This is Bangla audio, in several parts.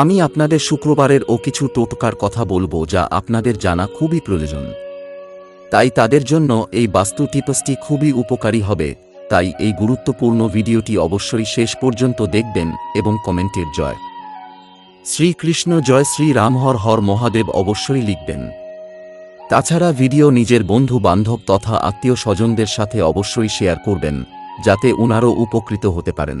আমি আপনাদের শুক্রবারের ও কিছু টোটকার কথা বলব যা আপনাদের জানা খুবই প্রয়োজন। তাই তাদের জন্য এই বাস্তু টিপসটি খুবই উপকারী হবে। তাই এই গুরুত্বপূর্ণ ভিডিওটি অবশ্যই শেষ পর্যন্ত দেখবেন এবং কমেন্টের জয়। শ্রীকৃষ্ণ জয় শ্রী রাম হর হর মহাদেব অবশ্যই লিখবেন। তাছাড়া ভিডিও নিজের বন্ধু বান্ধব তথা আত্মীয় স্বজনদের সাথে অবশ্যই শেয়ার করবেন, যাতে উনারও উপকৃত হতে পারেন।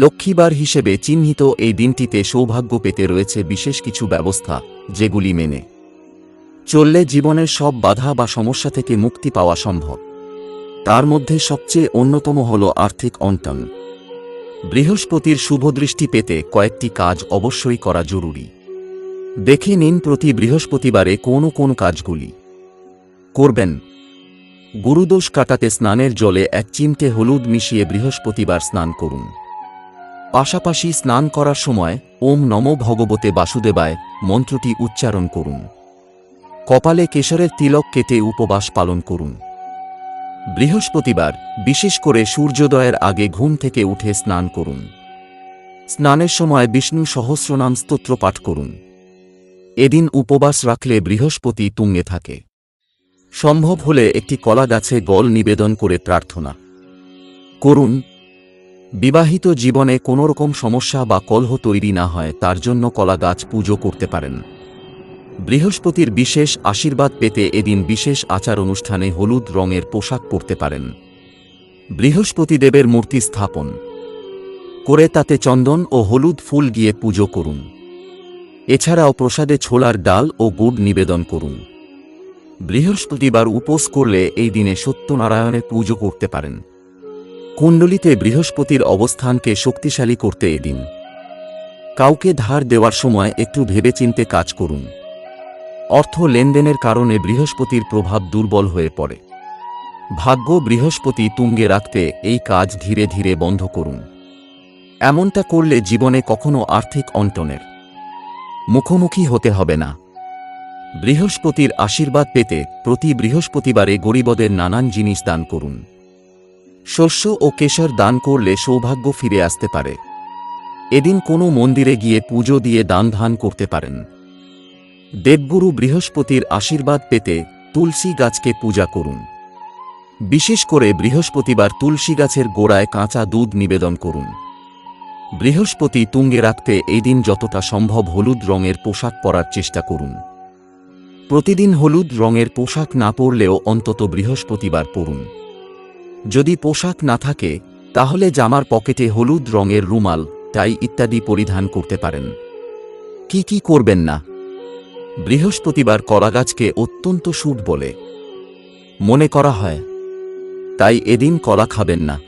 লক্ষ্মীবার হিসেবে চিহ্নিত এই দিনটিতে সৌভাগ্য পেতে রয়েছে বিশেষ কিছু ব্যবস্থা, যেগুলি মেনে চললে জীবনের সব বাধা বা সমস্যা থেকে মুক্তি পাওয়া সম্ভব। তার মধ্যে সবচেয়ে অন্যতম হল আর্থিক অন্টন। বৃহস্পতির শুভদৃষ্টি পেতে কয়েকটি কাজ অবশ্যই করা জরুরি। দেখে নিন প্রতি বৃহস্পতিবারে কোন কোন কাজগুলি করবেন। গুরুদোষ কাটাতে স্নানের জলে এক চিমটে হলুদ মিশিয়ে বৃহস্পতিবার স্নান করুন। পাশাপাশি স্নান করার সময় ওম নম ভগবতে বাসুদেবায় মন্ত্রটি উচ্চারণ করুন। কপালে কেশরের তিলক কেটে উপবাস পালন করুন। বৃহস্পতিবার বিশেষ করে সূর্যোদয়ের আগে ঘুম থেকে উঠে স্নান করুন। স্নানের সময় বিষ্ণু সহস্রনাম স্তোত্র পাঠ করুন। এদিন উপবাস রাখলে বৃহস্পতি তুঙ্গে থাকে। সম্ভব হলে একটি কলা গাছে গল নিবেদন করে প্রার্থনা করুন। বিবাহিত জীবনে কোনোরকম সমস্যা বা কলহ তৈরি না হয়, তার জন্য কলা গাছ পুজো করতে পারেন। বৃহস্পতির বিশেষ আশীর্বাদ পেতে এদিন বিশেষ আচার অনুষ্ঠানে হলুদ রঙের পোশাক পরতে পারেন। বৃহস্পতিদেবের মূর্তি স্থাপন। করে তাতে চন্দন ও হলুদ ফুল গিয়ে পুজো করুন। এছাড়াও প্রসাদে ছোলার ডাল ও গুড় নিবেদন করুন। বৃহস্পতিবার উপোস করলে এই দিনে সত্যনারায়ণের পুজো করতে পারেন। কুণ্ডলিতে বৃহস্পতির অবস্থানকে শক্তিশালী করতে এদিন। কাউকে ধার দেওয়ার সময় একটু ভেবেচিন্তে কাজ করুন। অর্থ লেনদেনের কারণে বৃহস্পতির প্রভাব দুর্বল হয়ে পড়ে। ভাগ্য বৃহস্পতি তুঙ্গে রাখতে এই কাজ ধীরে ধীরে বন্ধ করুন। এমনটা করলে জীবনে কখনো আর্থিক অন্টনের মুখোমুখি হতে হবে না। বৃহস্পতির আশীর্বাদ পেতে প্রতি বৃহস্পতিবারে গরিবদের নানান জিনিস দান করুন। শস্য ও কেশর দান করলে সৌভাগ্য ফিরে আসতে পারে। এদিন কোনো মন্দিরে গিয়ে পুজো দিয়ে দান ধান করতে পারেন। দেবগুরু বৃহস্পতির আশীর্বাদ পেতে তুলসী গাছকে পূজা করুন। বিশেষ করে বৃহস্পতিবার তুলসী গাছের গোড়ায় কাঁচা দুধ নিবেদন করুন। বৃহস্পতি তুঙ্গে রাখতে এই দিন যতটা সম্ভব হলুদ রঙের পোশাক পরার চেষ্টা করুন। প্রতিদিন হলুদ রঙের পোশাক না পরলেও অন্তত বৃহস্পতিবার পরুন। যদি পোশাক না থাকে, তাহলে জামার পকেটে হলুদ রঙের রুমাল, টাই ইত্যাদি পরিধান করতে পারেন। কি কি করবেন না? বৃহস্পতিবার কলাগাছকে অত্যন্ত শুভ বলে। মনে করা হয়, তাই এদিন কলা খাবেন না।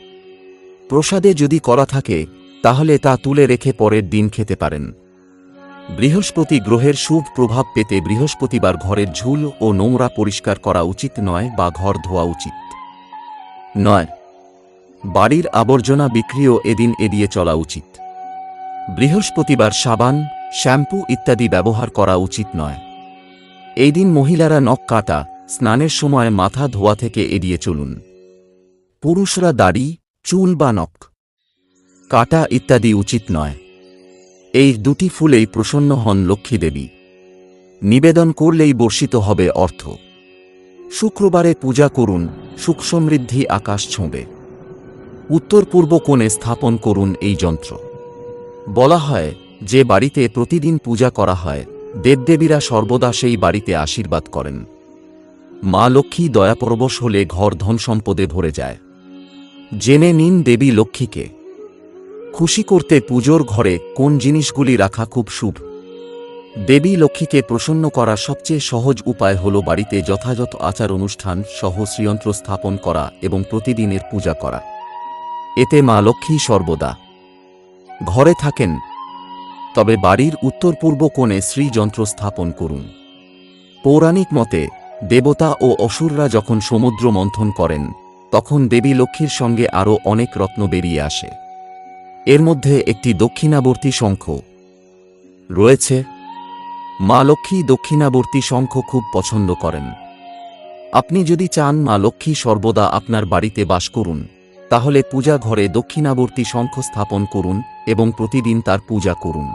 প্রসাদে যদি কলা থাকে, তাহলে তা তুলে রেখে পরের দিন খেতে পারেন। বৃহস্পতি গ্রহের শুভ প্রভাব পেতে বৃহস্পতিবার ঘরের ঝুল ও নোংরা পরিষ্কার করা উচিত নয় বা ঘর ধোয়া উচিত। নয়। বাড়ির আবর্জনা বিক্রিও এদিন এড়িয়ে চলা উচিত। বৃহস্পতিবার সাবান, শ্যাম্পু ইত্যাদি ব্যবহার করা উচিত নয়। এই দিন মহিলারা নখ কাটা, স্নানের সময় মাথা ধোয়া থেকে এড়িয়ে চলুন। পুরুষরা দাড়ি, চুল বা নখ। কাটা ইত্যাদি উচিত নয়। এই দুটি ফুলেই প্রসন্ন হন লক্ষ্মী দেবী। নিবেদন করলেই বর্ষিত হবে অর্থ। শুক্রবারে পূজা করুন সুখ সমৃদ্ধি আকাশ ছোঁবে। উত্তর পূর্ব কোণে স্থাপন করুন এই যন্ত্র। বলা হয়, যে বাড়িতে প্রতিদিন পূজা করা হয়, দেবদেবীরা সর্বদা সেই বাড়িতে আশীর্বাদ করেন। মা লক্ষ্মী দয়াপরবশ হলে ঘর ধন সম্পদে ভরে যায়। জেনে নিন দেবী লক্ষ্মীকে। খুশি করতে পুজোর ঘরে কোন জিনিসগুলি রাখা খুব শুভ। দেবী লক্ষ্মীকে প্রসন্ন করা সবচেয়ে সহজ উপায় হল বাড়িতে যথাযথ আচার অনুষ্ঠান সহ শ্রীয়ন্ত্র স্থাপন করা এবং প্রতিদিনের পূজা করা। এতে মা লক্ষ্মী সর্বদা ঘরে থাকেন। তবে বাড়ির উত্তর পূর্ব কোণে শ্রীযন্ত্র স্থাপন করুন। পৌরাণিক মতে, দেবতা ও অসুররা যখন সমুদ্র মন্থন করেন, তখন দেবী লক্ষ্মীর সঙ্গে আরও অনেক রত্ন বেরিয়ে আসে। এর মধ্যে একটি দক্ষিণাবর্তী শঙ্খ রয়েছে। মা লক্ষ্মী দক্ষিণাবর্তী শঙ্খ খুব পছন্দ করেন। আপনি যদি চান মা লক্ষ্মী সর্বদা আপনার বাড়িতে বাস করুন, তাহলে পূজা ঘরে দক্ষিণাবর্তী শঙ্খ স্থাপন করুন এবং প্রতিদিন তার পূজা করুন।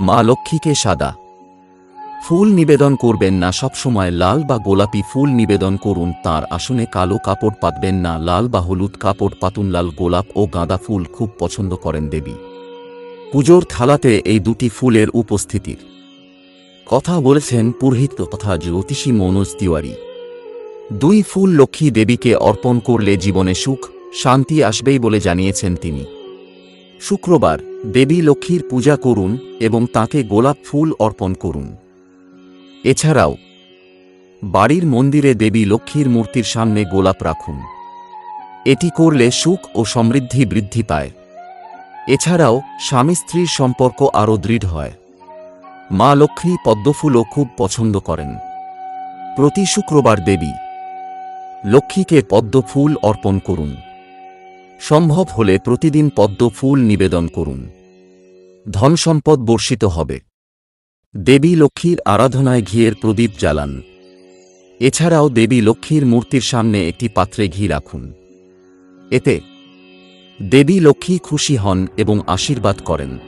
মা লক্ষ্মীকে সাদা ফুল নিবেদন করবেন না, সবসময় লাল বা গোলাপি ফুল নিবেদন করুন, তার আসনে কালো কাপড় পাতবেন না, লাল বা হলুদ কাপড়, পাতুন লাল, গোলাপ ও গাঁদা ফুল খুব পছন্দ করেন দেবী। পুজোর থালাতে এই দুটি ফুলের উপস্থিতির কথা বলেছেন পুরোহিত তথা জ্যোতিষী মনোজ তিওয়ারি। দুই ফুল লক্ষ্মী দেবীকে অর্পণ করলে জীবনে সুখ, শান্তি আসবেই বলে জানিয়েছেন তিনি। শুক্রবার দেবী লক্ষ্মীর পূজা করুন এবং তাকে গোলাপ ফুল অর্পণ করুন। এছাড়াও, বাড়ির মন্দিরে দেবী লক্ষ্মীর মূর্তির সামনে গোলাপ রাখুন। এটি করলে সুখ ও সমৃদ্ধি বৃদ্ধি পায়। এছাড়াও স্বামী স্ত্রীর সম্পর্ক আরও দৃঢ় হয়। মা লক্ষ্মী পদ্মফুলও খুব পছন্দ করেন। প্রতি শুক্রবার দেবী লক্ষ্মীকে পদ্মফুল অর্পণ করুন। সম্ভব হলে প্রতিদিন পদ্ম ফুল নিবেদন করুন। ধন সম্পদ বর্ষিত হবে। দেবী লক্ষ্মীর আরাধনায় ঘিয়ের প্রদীপ জ্বালান। এছাড়াও দেবী লক্ষ্মীর মূর্তির সামনে একটি পাত্রে ঘি রাখুন। এতে দেবী লক্ষ্মী খুশি হন এবং আশীর্বাদ করেন।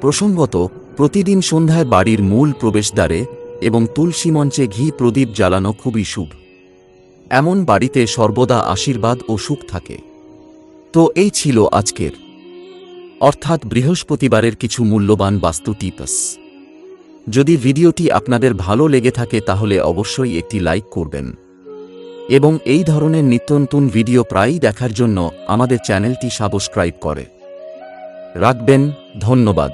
প্রসঙ্গত প্রতিদিন সন্ধ্যায় বাড়ির মূল প্রবেশদ্বারে এবং তুলসী মঞ্চে ঘি প্রদীপ জ্বালানো খুবই শুভ। এমন বাড়িতে সর্বদা আশীর্বাদ ও সুখ থাকে। তো এই ছিল আজকের। অর্থাৎ বৃহস্পতিবারের কিছু মূল্যবান বাস্তু টিপস। যদি ভিডিওটি আপনাদের ভালো লেগে থাকে তাহলে অবশ্যই একটি লাইক করবেন। এবং এই ধরনের নিত্য নতুন ভিডিও প্রায়ই দেখার জন্য আমাদের চ্যানেলটি সাবস্ক্রাইব করে। রাখবেন, ধন্যবাদ।